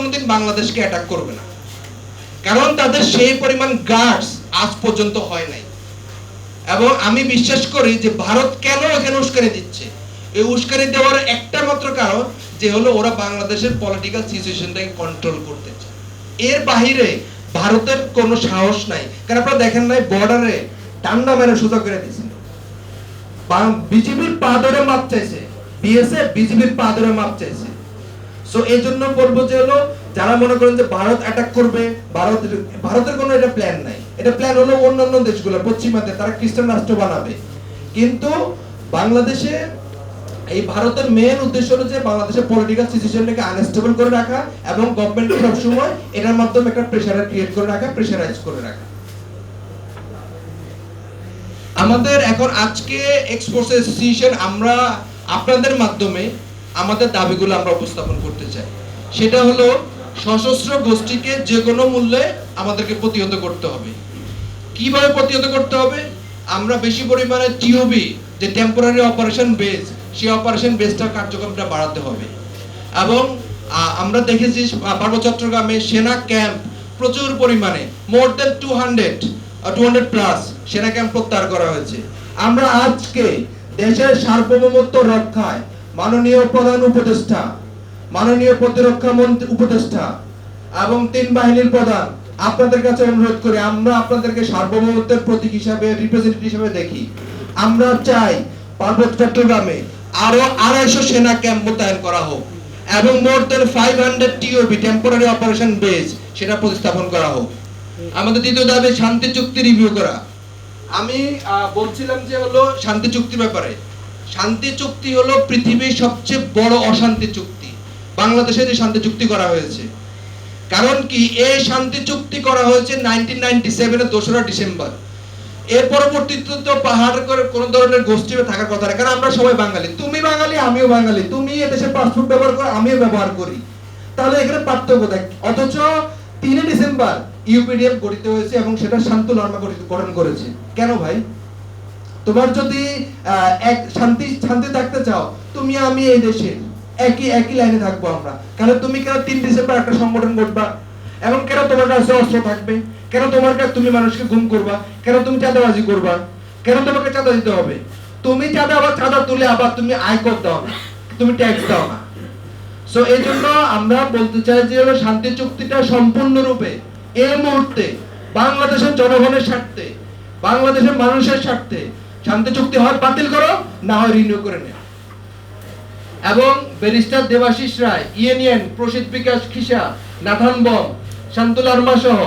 কোনোদিন বাংলাদেশকে অ্যাটাক করবে না। কারণ তাদের সেই পরিমাণ গার্ডস আজ পর্যন্ত হয় নাই। এবং আমি বিশ্বাস করি যে ভারত কেন এখানে উস্কানি দিচ্ছে? এই উস্কানি দেওয়ার একটা মাত্র কারণ যে হলো ওরা বাংলাদেশের পলিটিক্যাল সিচুয়েশনটাকে কন্ট্রোল করতে চায়। এর বাহিরে ভারতের কোনো সাহস নাই। কারণ আপনারা দেখেন নাই বর্ডারে টান্ডা মেরে সোজা করে দিয়েছিল। বিজেপির পা ধরে মাপ চাইছে। বিএসএফ বিজেপির পা ধরে মাপ চাইছে। সো এই জন্য যে হলো, যারা মনে করেন যে ভারত অ্যাটাক করবে, ভারত ভারতের কোনো এটা প্ল্যান নাই। এটা প্ল্যান হলো অন্যান্য দেশগুলো পশ্চিমাতে তারা খ্রিস্টান রাষ্ট্র বানাবে। কিন্তু বাংলাদেশে এই ভারতের মেন উদ্দেশ্য হলো যে বাংলাদেশের পলিটিক্যাল সিচুয়েশনটাকে আনস্টেবল করে রাখা এবং গভর্নমেন্টকে সবসময় এটার মাধ্যমে একটা প্রেশার ক্রিয়েট করে রাখা প্রেশারাইজ করে রাখা। আমাদের এখন আজকে এক্সপোর্টস সিচুয়েশন আমরা আপনাদের মাধ্যমে আমাদের দাবিগুলো আমরা উপস্থাপন করতে চাই। সেটা হলো, সশস্ত্র গোষ্ঠীকে যে কোনো মূল্যে আমাদেরকে প্রতিহত করতে হবে। কীভাবে প্রতিহত করতে হবে? আমরা বেশি পরিমাণে টিওবি যে টেম্পোরারি অপারেশন বেস সেই অপারেশন বেসটার কার্যক্রমটা বাড়াতে হবে। এবং আমরা দেখেছি পার্বত্য চট্টগ্রামে সেনা ক্যাম্প প্রচুর পরিমাণে more than two hundred two hundred plus সেনা ক্যাম্প প্রত্যাহার করা হয়েছে। আমরা আজকে দেশের সার্বভৌমত্ব রক্ষায় মাননীয় প্রধান উপদেষ্টা, মাননীয় প্রতিরক্ষা মন্ত্রী উপদেষ্টা এবং তিন বাহিনীর প্রধান, আপনাদের কাছে অনুরোধ করি, আমরা আপনাদেরকে সার্বভৌমত্বের প্রতীক হিসাবে রিপ্রেজেন্টেটিভ হিসাবে দেখি। আমরা চাই পার্বত্য চট্টগ্রামে আরও আড়াইশো সেনা ক্যাম্প মোতায়েন করা হোক এবং more than five hundred TOB temporary operation base সেটা প্রতিস্থাপন করা হোক। আমাদের দ্বিতীয় দাবি, শান্তি চুক্তি রিভিউ করা। আমি বলছিলাম যে হলো শান্তি চুক্তির ব্যাপারে। শান্তি চুক্তি হলো পৃথিবীর সবচেয়ে বড় অশান্তি চুক্তি। বাংলাদেশে যে শান্তি চুক্তি করা হয়েছে। কারণ কি? এই শান্তি চুক্তি করা হয়েছে নাইনটিন নাইনটি সেভেনের দোসরা ডিসেম্বর। এর পরবর্তীতে তো পাহাড় করে কোন ধরনের গোষ্ঠী থাকার কথা না। কারণ আমরা সবাই বাঙালি। তুমি বাঙালি, আমিও বাঙালি। তুমি এদেশে পাসপোর্ট ব্যবহার করো, আমিও ব্যবহার করি। তাহলে এখানে পার্থক্য দেখ। অথচ তিনে ডিসেম্বর ইউপিডিএফ গঠিত হয়েছে এবং সেটা শান্ত নর্মা গঠন করেছে। কেন ভাই? তোমার যদি এক শান্তি শান্তি থাকতে চাও, তুমি আমি এই দেশে, একই একই লাইনে থাকব আমরা। কারণ তুমি কেন তিন ডিসেম্বর একটা সংগঠন করবা এবং কেন তোমার কাছে অস্ত্র থাকবে? কেন তোমার কাছে তুমি মানুষকে গুম করবা? কেন তুমি চাঁদাবাজি করবা? কেন তোমাকে চাঁদা দিতে হবে? তুমি চাঁদা আবার চাঁদা তুলে আবার তুমি আয়কর দাও না। তুমি ট্যাক্স দাও না। সো এই জন্য আমরা বলতে চাই যে হলো শান্তি চুক্তিটা সম্পূর্ণরূপে এই মুহূর্তে বাংলাদেশের জনগণের স্বার্থে, বাংলাদেশের মানুষের স্বার্থে শান্তি চুক্তি হয়, বাতিল করো, না হয় রিনিউ করে নেও। এবং ব্যারিস্টার দেবাশিস রায় ইউনিয়ন প্রসিদ্ধ বিকাশ খিসা, নাথান বম শান্তুল আরমা সহ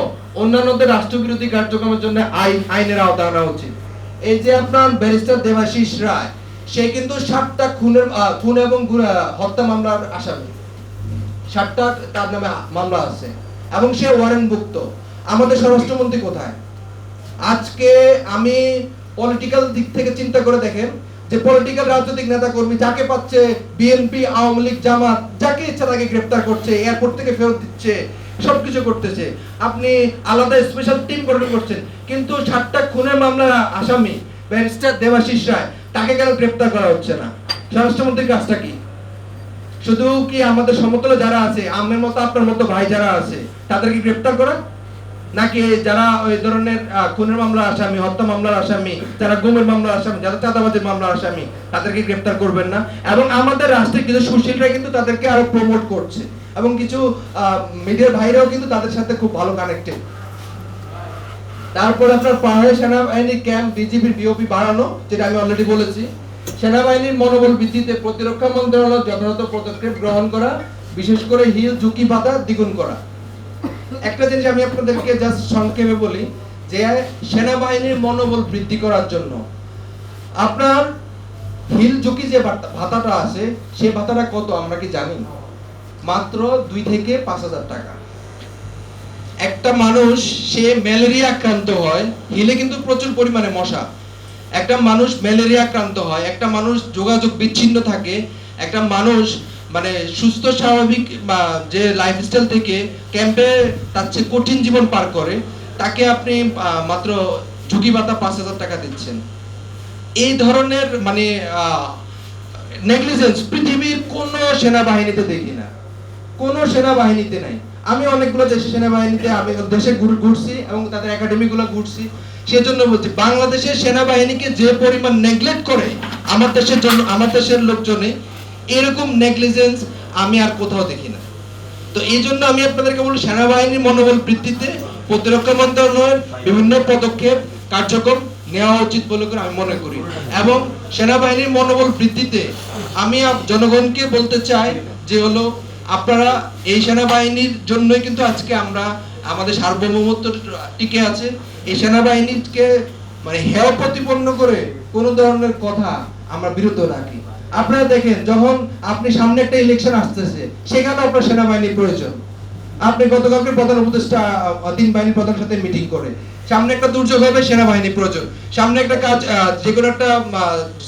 অন্যান্যদের রাষ্ট্রবিরোধী কার্যক্রমের জন্য আইন, আইনের আওতা আনা উচিত। এই যে আপনার ব্যারিস্টার দেবাশিস রায়, সে কিন্তু সাতটা খুনের খুন এবং হত্যা মামলার আসামি। সাতটা তার নামে মামলা আছে। এবং সে ওয়ারেন্টভুক্ত আমাদের স্বরাষ্ট্রমন্ত্রী কোথায়? আজকে আমি পলিটিক্যাল দিক থেকে চিন্তা করে দেখেন যে পলিটিক্যাল রাজনৈতিক নেতা কর্মী যাকে পাচ্ছে বিএনপি আওয়ামী লীগ, জামাত, যাকে ইচ্ছা তাকে গ্রেফতার করছে এয়ারপোর্ট থেকে ফেরত দিচ্ছে, সবকিছু করতেছে। আপনি আলাদা স্পেশাল টিম গঠন করছেন, কিন্তু সাতটা খুনের মামলার আসামি, ব্যারিস্টার দেবাশিস রায়, তাকে কেন গ্রেফতার করা হচ্ছে না? স্বরাষ্ট্রমন্ত্রীর কাজটা কি? শুধু কি আমাদের সমতলে যারা আছে, আমের মতো আপনার মতো ভাই যারা আছে, তাদেরকে গ্রেফতার করা? নাকি যারা ওই ধরনের খুনের মামলার আসামি, হত্যা মামলার আসামি, যারা গুমের মামলার আসামি, যারা চাঁদাবাজির মামলার আসামি, তাদেরকে গ্রেফতার করবেন না। এবং আমাদের রাষ্ট্রে কিছু সুশীলরা কিন্তু তাদেরকে আরও প্রমোট করছে। এবং কিছু মিডিয়ার ভাইরাও কিন্তু তাদের সাথে খুব ভালো কানেক্টেড তারপর আপনার পাহাড়ে সেনাবাহিনী ক্যাম্প বিজিবির বিওপি বাড়ানো, যেটা আমি অলরেডি বলেছি। সেনাবাহিনীর মনোবল বৃদ্ধিতে প্রতিরক্ষা মন্ত্রণালয় যথাযথ পদক্ষেপ গ্রহণ করা, বিশেষ করে হিল ঝুঁকি বাধা দ্বিগুণ করা। একটা জিনিস আমি আপনাদেরকে জাস্ট সংক্ষেপে বলি, যে সেনাবাহিনীর মনোবল বৃদ্ধি করার জন্য। আপনার হিল ঝুঁকি যে ভাতাটা আছে, সেই ভাতাটা কত আমরা কি জানি? মাত্র দুই থেকে পাঁচ হাজার টাকা। একটা মানুষ, সে ম্যালেরিয়া আক্রান্ত হয়, হিলে কিন্তু প্রচুর পরিমাণে মশা। একটা মানুষ ম্যালেরিয়া আক্রান্ত হয়, একটা মানুষ যোগাযোগ বিচ্ছিন্ন থাকে, একটা মানুষ মানে সুস্থ, স্বাভাবিক বা যে লাইফস্টাইল থেকে ক্যাম্পে তার চেয়ে কঠিন জীবন পার করে, তাকে আপনি মাত্র ঝুঁকি ভাতা পাঁচ হাজার টাকা দিচ্ছেন। এই ধরনের মানে নেগলিজেন্স পৃথিবীর কোন সেনাবাহিনীতে দেখি না। কোনো সেনাবাহিনীতে নাই। আমি অনেকগুলো দেশের সেনাবাহিনীতে, আমি দেশে ঘুরছি এবং তাদের একাডেমিগুলো ঘুরছি। সেজন্য বলছি, বাংলাদেশের সেনাবাহিনীকে যে পরিমাণ নেগলেক্ট করে, আমার দেশের জন্য আমার দেশের লোকজনে এরকম নেগলিজেন্স আমি আর কোথাও দেখি না। তো এই জন্য আমি আপনাদেরকে বলব, সেনাবাহিনীর মনোবল বৃদ্ধিতে প্রতিরক্ষা মন্ত্রণালয়ের বিভিন্ন পদক্ষেপ কার্যক্রম নেওয়া উচিত বলে করে আমি মনে করি। এবং সেনাবাহিনীর মনোবল বৃদ্ধিতে আমি জনগণকে বলতে চাই যে হলো, আপনারা এই সেনাবাহিনীর জন্যই কিন্তু আজকে আমরা আমাদের সার্বভৌমত্ব টিকে আছে। এই সেনাবাহিনীকে মানে হেয় প্রতিপন্ন করে কোনো ধরনের কথা আমরা বিরত রাখি। আপনারা দেখেন, যখন আপনি সামনে একটা ইলেকশন আসতেছে, সেখানে আপনার সেনাবাহিনীর প্রয়োজন। আপনি গতকালকে প্রধান উপদেষ্টা তিন বাহিনীর প্রধানের সাথে মিটিং করে। সামনে একটা দুর্যোগ হবে, সেনাবাহিনী প্রয়োজন। সামনে একটা কাজ যে কোনো একটা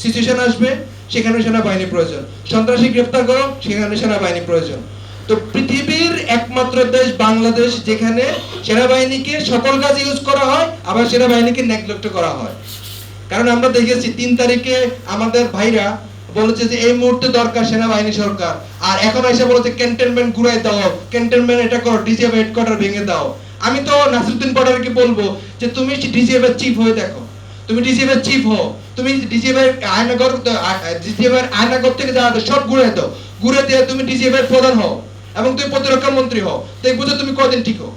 সিচুয়েশন আসবে, সেখানে সেনাবাহিনী প্রয়োজন। সন্ত্রাসী গ্রেফতার করো, সেখানে সেনাবাহিনী প্রয়োজন। তো পৃথিবীর একমাত্র দেশ বাংলাদেশ, যেখানে সেনাবাহিনীকে সকল কাজ ইউজ করা হয়, আবার সেনাবাহিনীকে নেগলেক্ট করা হয়। কারণ আমরা দেখেছি, তিন তারিখে আমাদের ভাইরা বলেছে যে এই মুহূর্তে দরকার সেনাবাহিনী সরকার। আর এখন এসে বলেছে ক্যান্টনমেন্ট ঘুরাই দাও। ক্যান্টনমেন্ট এটা করো ডিজিএফ হেডকোয়ার্টার ভেঙে দাও। আমি তো নাসিরুদ্দিন পটারকে বলব যে, তুমি ডিজিএফ এর চিফ হয়ে দেখো। তুমি ডিজিএফ এর চিফ হও। তুমি ডিজিএফ এর আয়নাগর ডিজিএফ এর আয়নাগর থেকে যা সব ঘুরে দাও। ঘুরে দিয়ে তুমি ডিজিএফ এর প্রধান হও এবং তুমি প্রতিরক্ষা মন্ত্রী হও। দেখব যে তুমি কদিন ঠিক হও।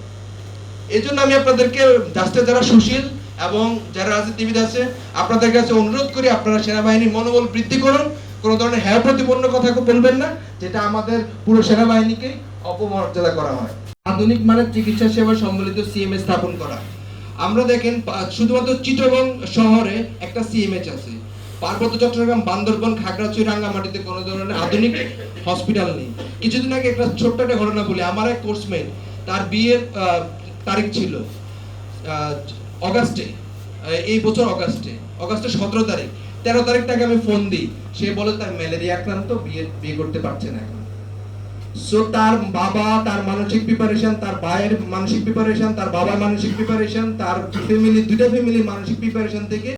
এই জন্য আমি আপনাদেরকে রাষ্ট্রে যারা সুশীল এবং যারা রাজনীতিবিদ আছে, আপনাদের কাছে অনুরোধ করি আপনারা সেনাবাহিনীর মনোবল বৃদ্ধি করুন। কোনো ধরনের হ্যাঁ প্রতিপন্ন কথা বলবেন না, যেটা আমাদের পুরো সেনাবাহিনীকে অপমর্যাদা করা হয়। আধুনিক মানের চিকিৎসা সেবা সম্বলিত সিএমএ স্থাপন করা। আমরা দেখেন শুধুমাত্র চিটগং শহরে একটা সিএমএইচ আছে। পার্বত্য চট্টগ্রাম, বান্দরবন, খাগড়াছড়ি, রাঙ্গামাটিতে কোনো ধরনের আধুনিক হসপিটাল নেই। কিছুদিন আগে একটা ছোট্ট একটা ঘটনা বলি। আমার এক কোর্সমেট, তার বিয়ের তারিখ ছিল অগাস্টে এই বছর অগাস্টে, অগাস্টের সতেরো তারিখ। তেরো তারিখ তাকে আমি ফোন দিই। সে বলে, তার ম্যালেরিয়া আক্রান্ত, বিয়ে বিয়ে করতে পারছে না এখন। সো তার বাবা, তার মানসিক প্রিপারেশন তার ভাইয়ের মানসিক প্রিপারেশন তার বাবার মানসিক প্রিপারেশন তার ফ্যামিলি দুইটা ফ্যামিলি মানসিক প্রিপারেশন থেকে